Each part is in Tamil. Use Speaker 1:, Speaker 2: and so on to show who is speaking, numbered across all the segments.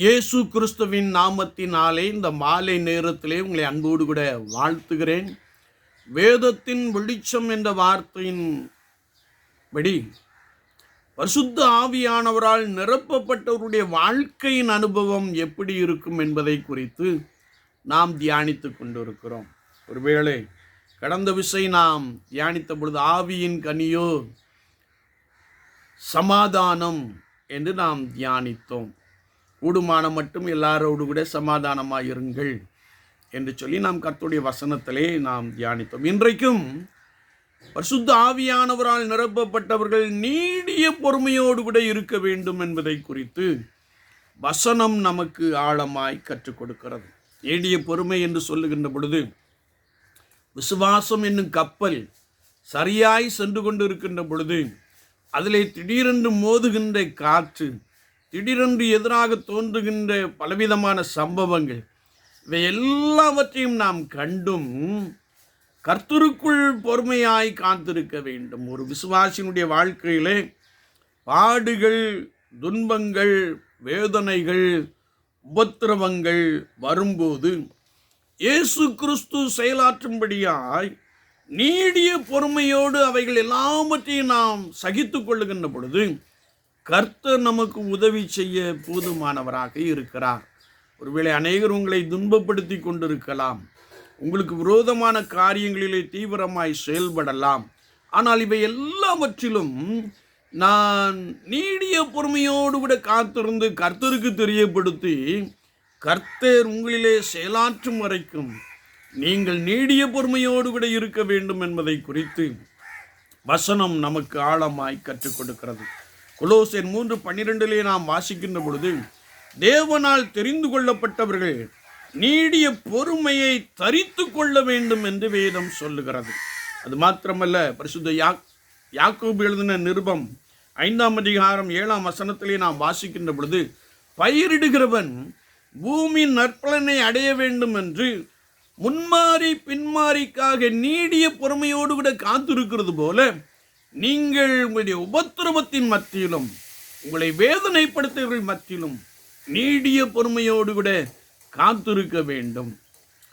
Speaker 1: இயேசு கிறிஸ்துவின் நாமத்தினாலே இந்த மாலை நேரத்திலே உங்களை அன்போடு கூட வாழ்த்துகிறேன். வேதத்தின் வெளிச்சம் என்ற வார்த்தையின் படி பரிசுத்த ஆவியானவரால் நிரப்பப்பட்டவருடைய வாழ்க்கையின் அனுபவம் எப்படி இருக்கும் என்பதை குறித்து நாம் தியானித்து கொண்டிருக்கிறோம். ஒருவேளை கடந்த விசை நாம் தியானித்த பொழுது ஆவியின் கனியோ சமாதானம் என்று நாம் தியானித்தோம். கூடுமான மட்டும் எல்லாரோடு கூட சமாதானமாக இருங்கள் என்று சொல்லி நாம் கர்த்துடைய வசனத்திலே நாம் தியானித்தோம். இன்றைக்கும் பரிசுத்த ஆவியானவரால் நிரப்பப்பட்டவர்கள் நீடிய பொறுமையோடு கூட இருக்க வேண்டும் என்பதை குறித்து வசனம் நமக்கு ஆழமாய் கற்றுக் கொடுக்கிறது. நீடிய பொறுமை என்று சொல்லுகின்ற பொழுது விசுவாசம் என்னும் கப்பல் சரியாய் சென்று கொண்டு இருக்கின்ற பொழுது அதிலே திடீரென்று மோதுகின்ற காற்று திடீரென்று எதிராக தோன்றுகின்ற பலவிதமான சம்பவங்கள் இவை எல்லாவற்றையும் நாம் கண்டும் கர்த்தருக்குள் பொறுமையாய் காத்திருக்க வேண்டும். ஒரு விசுவாசினுடைய வாழ்க்கையிலே பாடுகள் துன்பங்கள் வேதனைகள் உபத்திரவங்கள் வரும்போது இயேசு கிறிஸ்து செயலாற்றும்படியாய் நீடிய பொறுமையோடு அவைகள் எல்லாவற்றையும் நாம் சகித்து கொள்ளுகின்ற பொழுது கர்த்தர் நமக்கு உதவி செய்ய போதுமானவராக இருக்கிறார். ஒருவேளை அநேகர் உங்களை துன்பப்படுத்தி கொண்டிருக்கலாம். உங்களுக்கு விரோதமான காரியங்களிலே தீவிரமாய் செயல்படலாம். ஆனால் இவை எல்லாவற்றிலும் நான் நீடிய பொறுமையோடு கூட காத்திருந்து கர்த்தருக்கு தெரியப்படுத்தி கர்த்தர் உங்களிலே செயலாற்றும் வரைக்கும் நீங்கள் நீடிய பொறுமையோடு கூட இருக்க வேண்டும் என்பதை குறித்து வசனம் நமக்கு ஆழமாய் கற்றுக் கொடுக்கிறது. கொலோசேர் மூன்று பன்னிரெண்டிலே நாம் வாசிக்கின்ற பொழுது தேவனால் தெரிந்து கொள்ளப்பட்டவர்கள் நீடிய பொறுமையை தரித்து கொள்ள வேண்டும் என்று வேதம் சொல்லுகிறது. அது மாத்திரமல்ல பரிசுத்த யாக் யாக்கோபு எழுதின நிருபம் ஐந்தாம் அதிகாரம் ஏழாம் வசனத்திலே நாம் வாசிக்கின்ற பொழுது பயிரிடுகிறவன் பூமியின் நற்பலனை அடைய வேண்டும் என்று முன்மாறி பின்மாறிக்காக நீடிய பொறுமையோடு கூட காத்திருக்கிறது போல நீங்கள் உங்களுடைய உபத்திரவத்தின் மத்தியிலும் உங்களை வேதனைப்படுத்துவர்கள் மத்தியிலும் நீடிய பொறுமையோடு கூட காத்திருக்க வேண்டும்.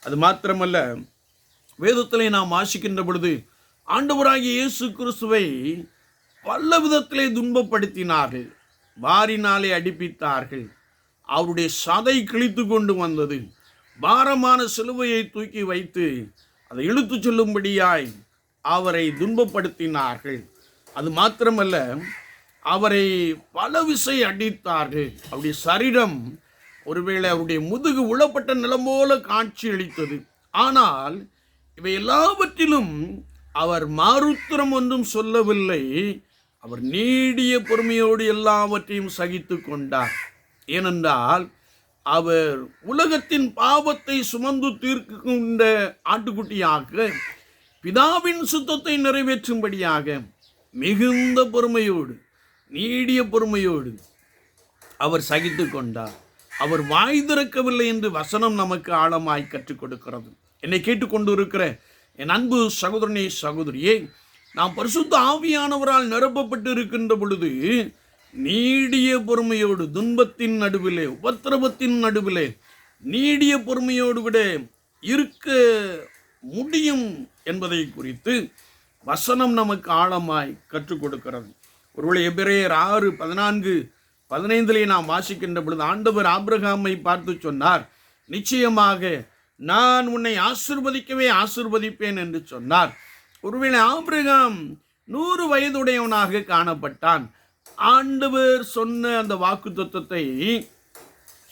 Speaker 1: அது மாத்திரமல்ல வேதத்திலே நாம் வாசிக்கின்ற பொழுது ஆண்டவராகிய இயேசு கிறிஸ்துவை பல விதத்திலே துன்பப்படுத்தினார்கள் வாரினாலே அடிப்பித்தார்கள். அவருடைய சதை கிழித்து கொண்டு வந்தது பாரமான சிலுவையை தூக்கி வைத்து அதை இழுத்துச் செல்லும்படியாய் அவரை துன்பப்படுத்தினார்கள். அது மாத்திரமல்ல அவரை பல விசை அடித்தார்கள். அவருடைய சரீரம் ஒருவேளை அவருடைய முதுகு உளப்பட்ட நிலம் போல காட்சி அளித்தது. ஆனால் இவை எல்லாவற்றிலும் அவர் மாருத்திரம் ஒன்றும் சொல்லவில்லை. அவர் நீடிய பொறுமையோடு எல்லாவற்றையும் சகித்து கொண்டார். ஏனென்றால் அவர் உலகத்தின் பாவத்தை சுமந்து தீர்க்கின்ற ஆட்டுக்குட்டியாக பிதாவின் சுத்தத்தை நிறைவேற்றும்படியாக மிகுந்த பொறுமையோடு நீடிய பொறுமையோடு அவர் சகித்து கொண்டார். அவர் வாய் திறக்கவில்லை என்று வசனம் நமக்கு ஆழமாய் கற்றுக் கொடுக்கிறது. என்னை கேட்டுக்கொண்டு இருக்கிற என் அன்பு சகோதரனே சகோதரியே நாம் பரிசுத்த ஆவியானவரால் நிரப்பப்பட்டு இருக்கின்ற பொழுது நீடிய பொறுமையோடு துன்பத்தின் நடுவிலே உபத்திரவத்தின் நடுவிலே நீடிய பொறுமையோடு விட இருக்க முடியும் என்பதை குறித்து வசனம் நமக்கு ஆழமாய் கற்றுக் கொடுக்கிறது. ஒருவேளை எபிரேயர் ஆறு பதினான்கு பதினைந்திலே நாம் வாசிக்கின்ற பொழுது ஆண்டவர் ஆபிரகாமை பார்த்து சொன்னார் நிச்சயமாக நான் உன்னை ஆசிர்வதிக்கவே ஆசிர்வதிப்பேன் என்று சொன்னார். ஒருவேளை ஆபிரகாம் நூறு வயதுடையவனாக காணப்பட்டான். ஆண்டவர் சொன்ன அந்த வாக்கு தத்துவத்தை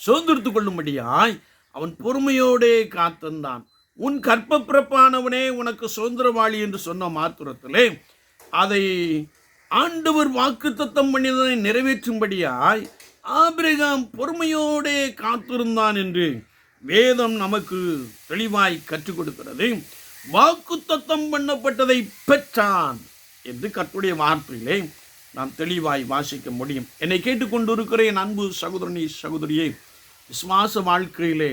Speaker 1: சுதந்திரத்து கொள்ளும்படியாய் அவன் பொறுமையோடே காத்திருந்தான். உன் கற்ப பிறப்பானவனே உனக்கு சுதந்திரவாளி என்று சொன்ன மாத்திரத்திலே அதை ஆண்டவர் வாக்கு தத்தம் பண்ணியதனை நிறைவேற்றும்படியாய் ஆபிரகாம் பொறுமையோடே காத்திருந்தான் என்று வேதம் நமக்கு தெளிவாய் கற்றுக் கொடுக்கிறது. வாக்கு தத்தம் பண்ணப்பட்டதை பெற்றான் என்று கற்றுடைய வார்த்தையிலே நாம் தெளிவாய் வாசிக்க முடியும். என்னை கேட்டுக்கொண்டிருக்கிற என் அன்பு சகோதரனி சகோதரியே விசுவாச வாழ்க்கையிலே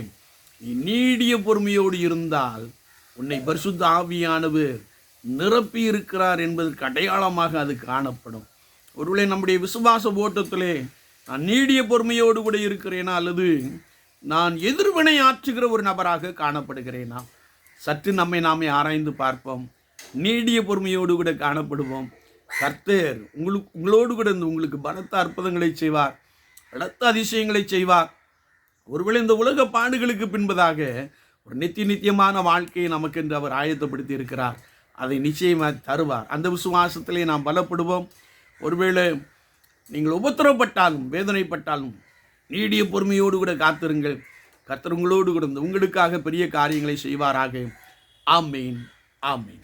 Speaker 1: நீ நீடிய பொறுமையோடு இருந்தால் உன்னை பரிசுத்த ஆவியானவர் நிரப்பி இருக்கிறார் என்பதற்கு அடையாளமாக அது காணப்படும். ஒருவேளை நம்முடைய விசுவாச ஓட்டத்திலே நான் நீடிய பொறுமையோடு கூட இருக்கிறேனா அல்லது நான் எதிர்வினை ஆற்றுகிற ஒரு நபராக காணப்படுகிறேனா? சற்று நம்மை நாமே ஆராய்ந்து பார்ப்போம். நீடிய பொறுமையோடு கூட காணப்படுவோம். கர்த்தர் உங்களுக்கு உங்களோடு கூட இருந்து உங்களுக்கு பலத்த அற்புதங்களை செய்வார். பலத்த அதிசயங்களை செய்வார். ஒருவேளை இந்த உலக பாடுகளுக்கு பின்பதாக ஒரு நித்திய நித்தியமான வாழ்க்கையை நமக்கு என்று அவர் ஆயத்தப்படுத்தி இருக்கிறார். அதை நிச்சயமாக தருவார். அந்த விசுவாசத்திலே நாம் பலப்படுவோம். ஒருவேளை நீங்கள் உபத்திரப்பட்டாலும் வேதனைப்பட்டாலும் நீடிய பொறுமையோடு கூட காத்திருங்கள். கர்த்தர் உங்களோடு கூட இருந்து உங்களுக்காக பெரிய காரியங்களை செய்வாராக. ஆமீன். ஆமீன்.